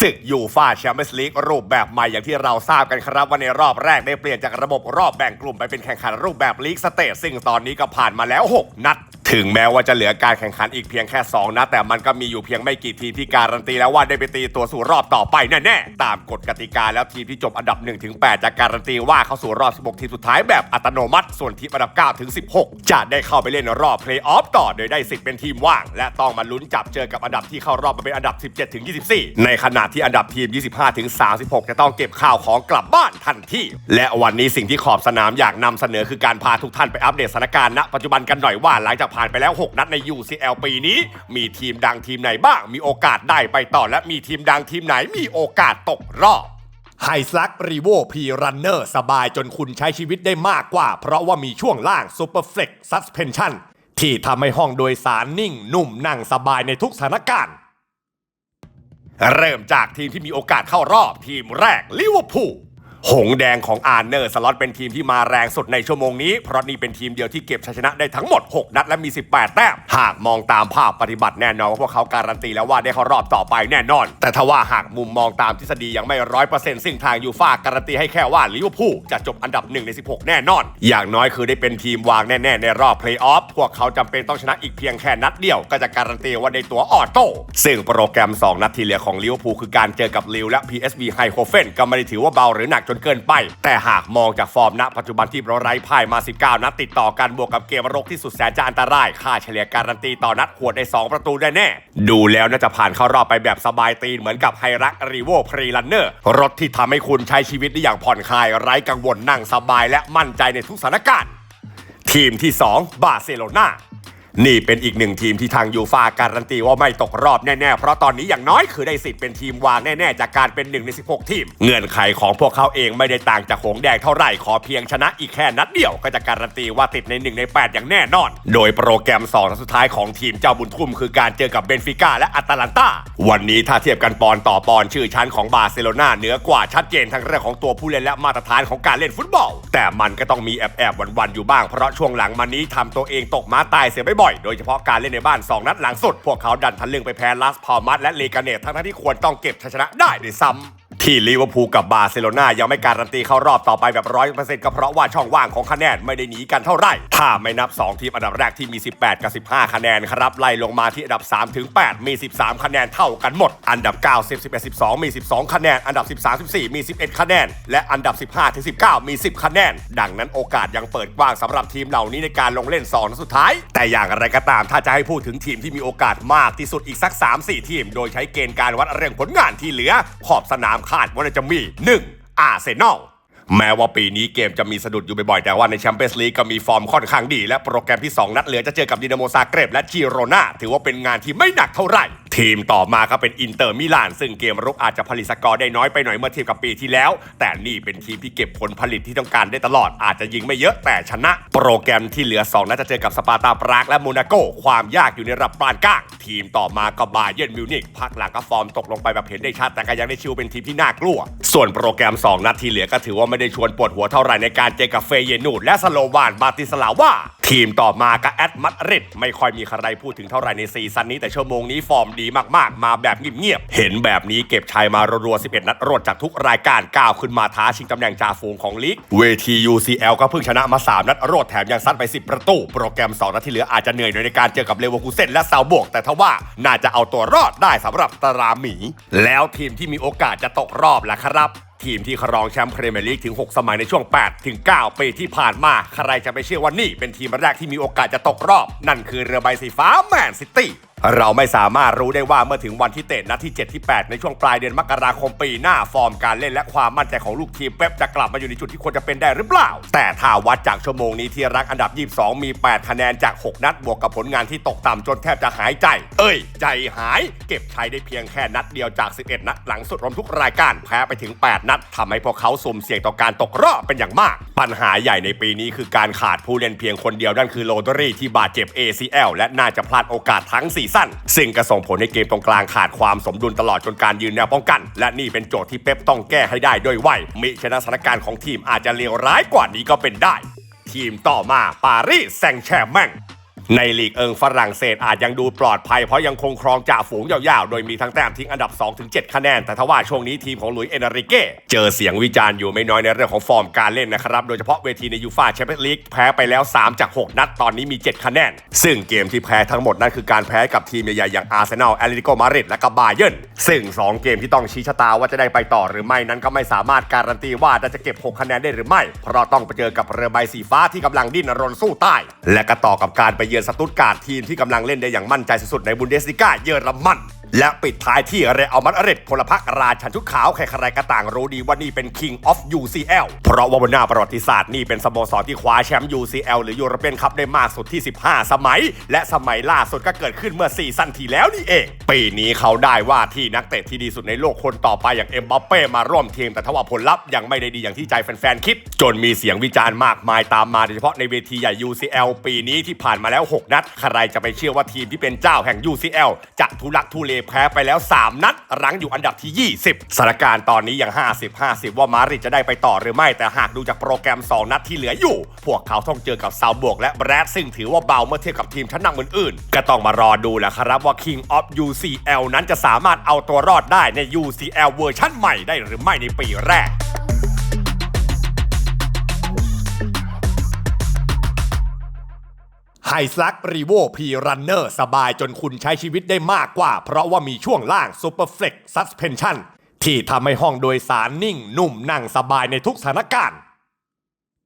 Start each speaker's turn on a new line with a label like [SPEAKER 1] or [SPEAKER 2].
[SPEAKER 1] ศึกยูฟาแชมเปี้ยนส์ลีกรูปแบบใหม่อย่างที่เราทราบกันครับว่าในรอบแรกได้เปลี่ยนจากระบบรอบแบ่งกลุ่มไปเป็นแข่งขันรูปแบบลีกสเตจซึ่งตอนนี้ก็ผ่านมาแล้ว 6 นัด ถึงแม้ว่าจะเหลือการแข่งขันอีกเพียงแค่ 2นัดแต่มันก็มีอยู่เพียงไม่กี่ทีมที่การันตีแล้วว่าได้ไปตีตัวสู่รอบต่อไปแน่ๆตามกฎกติกาแล้วทีมที่จบอันดับ1-8จะการันตีว่าเข้าสู่รอบ 16 ทีมสุดท้ายแบบอัตโนมัติ ส่วนทีมอันดับ9-16 จะได้เข้าไปเล่นรอบเพลย์ออฟต่อโดยได้สิทธิ์เป็นทีมว่าง และต้องมาลุ้นจับเจอกับอันดับที่เข้ารอบมาเป็นอันดับ 17-24 ในขณะที่อันดับทีม 25-36 จะต้องเก็บข้าวของกลับบ้านทันทีและวันนี้สิ่งที่ขอบสนามอยากนำเสนอคือการพาทุกท่านไปอัปเดตสถานการณ์ณปัจจุบันกันหน่อยว่าหลังจากผ่านไปแล้ว 6 นัดใน UCL ปีนี้ มีทีมดังทีมไหนบ้าง มีโอกาสได้ไปต่อและมีทีมดังทีมไหนมีโอกาสตกรอบไฮซักรีโวพีรันเนอร์สบายจนคุณใช้ชีวิตได้มากกว่า เพราะว่ามีช่วงล่าง Super Flex Suspension ที่ทำให้ห้องโดยสารนิ่ง นุ่มนั่งสบายในทุกสถานการณ์ เริ่มจากทีมที่มีโอกาสเข้ารอบทีมแรกลิเวอร์พูล หงแดงของอาร์เนอร์สล็อตเป็นทีมที่มาแรงสุดในชั่วโมงนี้ เพราะนี่เป็นทีมเดียวที่เก็บชัยชนะได้ทั้งหมด 6 นัดและมี 18 แต้ม หากมองตามภาพปฏิบัติแน่นอนว่าพวกเขาการันตีแล้วว่าได้เข้ารอบต่อไปแน่นอน แต่ถ้าว่าหากมุมมองตามทฤษฎียังไม่ร้อยเปอร์เซ็นต์ซึ่งทางยูฟ่าการันตีให้แค่ว่าลิเวอร์พูลจะจบอันดับ1ใน 16 แน่นอน อย่างน้อยคือได้เป็นทีมวางแน่ๆในรอบเพลย์ออฟพวกเขาจำเป็นต้องชนะอีกเพียงแค่นัดเดียวก็จะการันตีว่าได้ตัวออโต้ซึ่งโปรแกรม 2 นัดที่เหลือของลิเวอร์พูลคือการเจอกับลิวและ PSV ไฮโคเฟนก็ไม่ได้ถือว่าเบาหรือหนักจนเกินไป แต่หากมองจากฟอร์มณปัจจุบันที่เราไร้พ่ายมา 19 นัดติดต่อกันบวกกับเกมรกที่สุดแสนจะอันตราย ค่าเฉลี่ยการันตีต่อนัดหวดได้ 2 ประตูได้แน่ ดูแล้วน่าจะผ่านเข้ารอบไปแบบสบายตีนเหมือนกับไฮรักรีโวพรีลันเนอร์รถที่ทำให้คุณใช้ชีวิตได้อย่างผ่อนคลายไร้กังวลนั่งสบายและมั่นใจในทุกสถานการณ์ทีมที่ 2 บาร์เซโลนา นี่เป็นอีกหนึ่งทีมที่ทางยูฟาการันตีว่าไม่ตกรอบแน่ ๆ เพราะตอนนี้อย่างน้อยคือได้สิทธิ์เป็นทีมวางแน่ ๆ จากการเป็นหนึ่งใน 16 ทีม เงื่อนไขของพวกเขาเองไม่ได้ต่างจากหงแดงเท่าไหร่ขอเพียงชนะอีกแค่นัดเดียว ก็จะการันตีว่าติดใน 1 ใน 8 อย่างแน่นอน โดยโปรแกรม2นัดสุดท้ายของทีมเจ้าบุญทุ่มคือการเจอกับเบนฟิก้าและอัตแลนตาวันนี้ถ้าเทียบกันปอนต่อปอนชื่อชั้นของบาร์เซโลนาเหนือกว่าชัดเจนทั้งเรื่องของตัวผู้เล่นและมาตรฐานของการเล่นฟุตบอล แต่มันก็ต้องมีแอบแอบๆวันๆอยู่บ้างเพราะช่วงหลังมานี้ทำตัวเองตกม้าตายเสียบ่อย โดยเฉพาะการเล่นในบ้าน 2 นัดหลังสุด พวกเขาดันทะลึ่งไปแพ้ลาสพอมัสและเลกาเนตทั้งๆที่ควรต้องเก็บชัยชนะได้ด้วยซ้ำ ที่ลิเวอร์พูลกับบาร์เซโลนายังไม่การันตีเข้ารอบต่อไปแบบร้อยเปอร์เซ็นต์ก็เพราะว่าช่องว่างของคะแนนไม่ได้หนีกันเท่าไหร่ ถ้าไม่นับ 2 ทีมอันดับแรกที่มี 18 กับ 15 คะแนนครับ ไล่ลงมาที่อันดับ 3 ถึง 8 มี 13 คะแนนเท่ากันหมด อันดับ 9 10 11 12 มี 12 คะแนน อันดับ 13 14 มี 11 คะแนน และอันดับ 15 ถึง 19 มี 10 คะแนน ดังนั้นโอกาสยังเปิดกว้างสำหรับทีมเหล่านี้ในการลงเล่น2นัดสุดท้าย แต่อย่างไรก็ตามถ้าจะให้พูดถึงทีมที่มีโอกาสมากที่สุดอีกสัก 3-4 ทีม โดยใช้เกณฑ์การวัดเรื่องผลงานที่เหลือขอบสนามคาดว่าจะมี 1. อาร์เซนอลแม้ว่าปีนี้เกมจะมีสะดุดอยู่บ่อยๆ แต่ว่าในแชมเปี้ยนส์ลีกก็มีฟอร์มค่อนข้างดี และโปรแกรมที่ 2 นัดเหลือจะเจอกับดินาโมซาเกรบและจิโรนาถือว่าเป็นงานที่ไม่หนักเท่าไหร่ ทีมต่อมาก็เป็นอินเตอร์มิลาน ซึ่งเกมรุกอาจจะผลิตสกอร์ได้น้อยไปหน่อยเมื่อเทียบกับปีที่แล้ว แต่นี่เป็นทีมที่เก็บผลผลิตที่ต้องการได้ตลอดอาจจะยิงไม่เยอะแต่ชนะ โปรแกรมที่เหลือ 2นัดจะเจอกับสปาร์ตาปรากและโมนาโก ความยากอยู่ในระดับปานกลาง ทีมต่อมาก็บาเยิร์นมิวนิกพักหลังก็ฟอร์มตกลงไปแบบเห็นได้ชัดแต่ก็ยังได้ชิวเป็นทีมที่น่ากลัว ส่วนโปรแกรม 2 นัดที่เหลือก็ถือว่าไม่ได้ชวนปวดหัวเท่าไหร่ในการเจอกับเฟเยนูดและสโลวานบาติสลาว่า ทีมต่อมาก็แอดมัดริดไม่ค่อยมีใครพูดถึงเท่าไหร่ในซีซั่นนี้แต่ชั่วโมงนี้ฟอร์มดีมากๆ มาแบบเงียบๆ เห็นแบบนี้เก็บชัยมารัวๆ 11 นัดรวดจากทุกรายการก้าวขึ้นมาท้าชิงตำแหน่งจ่าฝูงของลีก เวที UCL ก็เพิ่งชนะมา 3 นัดรวดแถมยังซัดไป 10 ประตู โปรแกรม 2 นัดที่เหลืออาจจะเหนื่อยหน่อยในการเจอกับเลเวอร์คูเซนและซาวบวก แต่ทว่าน่าจะเอาตัวรอดได้สำหรับตาราหมี แล้วทีมที่มีโอกาสจะตกรอบล่ะครับ ทีมที่ครองแชมป์พรีเมียร์ลีกถึง 6 สมัยในช่วง 8 ถึง 9 ปีที่ผ่านมา ใครจะไปเชื่อว่านี่เป็นทีมแรกที่มีโอกาสจะตกรอบ นั่นคือเรือใบสีฟ้าแมนซิตี้ เราไม่สามารถรู้ได้ว่าเมื่อถึงวันที่เตะนัดที่ 7 ที่ 8 ในช่วงปลายเดือนมกราคมปีหน้าฟอร์มการเล่นและความมั่นใจของลูกทีมเป๊ปจะกลับมาอยู่ในจุดที่ควรจะเป็นได้หรือเปล่า แต่ถ้าวัดจากชั่วโมงนี้ที่รักอันดับ 22 มี 8 คะแนนจาก 6 นัดบวกกับผลงานที่ตกต่ำจนแทบจะหายใจ เอ้ย ใจหาย เก็บชัยได้เพียงแค่นัดเดียวจาก 11 นัดหลังสุดรวมทุกรายการแพ้ไปถึง 8 นัดทำให้พวกเขาสุ่มเสี่ยงต่อการตกรอบเป็นอย่างมาก ปัญหาใหญ่ในปีนี้คือการขาดผู้เล่นเพียงคนเดียวนั่นคือโรดรีที่บาดเจ็บ ACL และน่าจะพลาดโอกาสทั้งซีซั่น ซึ่งก็ส่งผลให้เกมตรงกลางขาดความสมดุลตลอดจนการยืนแนวป้องกัน และนี่เป็นโจทย์ที่เป๊ปต้องแก้ให้ได้ด้วยไวมิฉะนั้นสถานการณ์ของทีมอาจจะเลวร้ายกว่านี้ก็เป็นได้ ทีมต่อมาปารีสแซงแชร์แมง ในลีกเอิงฝรั่งเศสอาจยังดูปลอดภัย เพราะยังคงครองจ่าฝูงยาวๆ โดยมีทั้งแต้มทิ้งอันดับ 2-7 คะแนน แต่ทว่าช่วงนี้ทีมของลุยเอนาริเก้เจอเสียงวิจารณ์อยู่ไม่น้อยในเรื่องของฟอร์มการเล่นนะครับ โดยเฉพาะเวทีในยูฟาแชมเปี้ยนส์ลีกแพ้ไปแล้ว 3 จาก 6 นัดตอนนี้มี 7 คะแนน ซึ่งเกมที่แพ้ทั้งหมดนั่นคือการแพ้กับทีมใหญ่ๆอย่างอาร์เซนอลแอตเลติโกมาดริดและก็บาเยิร์นซึ่ง 2 เกมที่ต้องชี้ชะตาว่าจะได้ไปต่อหรือไม่นั้นก็ไม่สามารถการันตีว่าจะเก็บ 6 คะแนนได้หรือไม่ เพราะต้องไปเจอกับเรือใบสีฟ้าที่กำลังดิ้นรนสู้ใต้และก็ต่อกับการไปเยือนสตุตการ์ดทีมที่กำลังเล่นได้อย่างมั่นใจสุดๆในบุนเดสลิก้าเยอรมันและปิดท้ายที่เรอัลมาดริดพลพรรคราชันชุดขาวใครๆก็ต่างรู้ดีว่านี่เป็น King of UCL เพราะว่าบนหน้าประวัติศาสตร์นี่เป็นสโมสรที่คว้าแชมป์ UCL หรือยูโรเปียนคัพได้มากสุดที่ 15 สมัย และสมัยล่าสุดก็เกิดขึ้นเมื่อซีซั่นที่แล้วนี่เอง ปีนี้เขาได้ว่าที่นักเตะที่ดีสุดในโลกคนต่อไปอย่างเอ็มบัปเป้มาร่วมทีมแต่ทว่าผลลัพธ์ยังไม่ได้ดีอย่างที่ใจแฟนๆคิด จนมีเสียงวิจารณ์มากมายตามมาโดยเฉพาะในเวทีใหญ่ UCL ปีนี้ที่ผ่านมาแล้ว 6 นัด ใครจะไปเชื่อว่าทีมที่เป็นเจ้าแห่ง UCL จะทุลักทุเลแพ้ไปแล้ว 3 นัด รั้งอยู่อันดับที่ 20สถานการณ์ตอนนี้ยัง50-50 ว่ามาริดจะได้ไปต่อหรือไม่แต่หากดูจากโปรแกรม 2 นัดที่เหลืออยู่ พวกเขาต้องเจอกับซาวบวกและแบรดซึ่งถือว่าเบาเมื่อเทียบกับทีมชั้นนำอื่นๆก็ต้องมารอดูแหละครับว่า King of UCL นั้นจะสามารถเอาตัวรอดได้ใน UCL เวอร์ชั่นใหม่ได้หรือไม่ในปีแรกไฮสลักรีโวพีรันเนอร์สบายจนคุณใช้ชีวิตได้มากกว่า เพราะว่ามีช่วงล่าง Super Flex Suspension ที่ทำให้ห้องโดยสารนิ่งนุ่มนั่งสบายในทุกสถานการณ์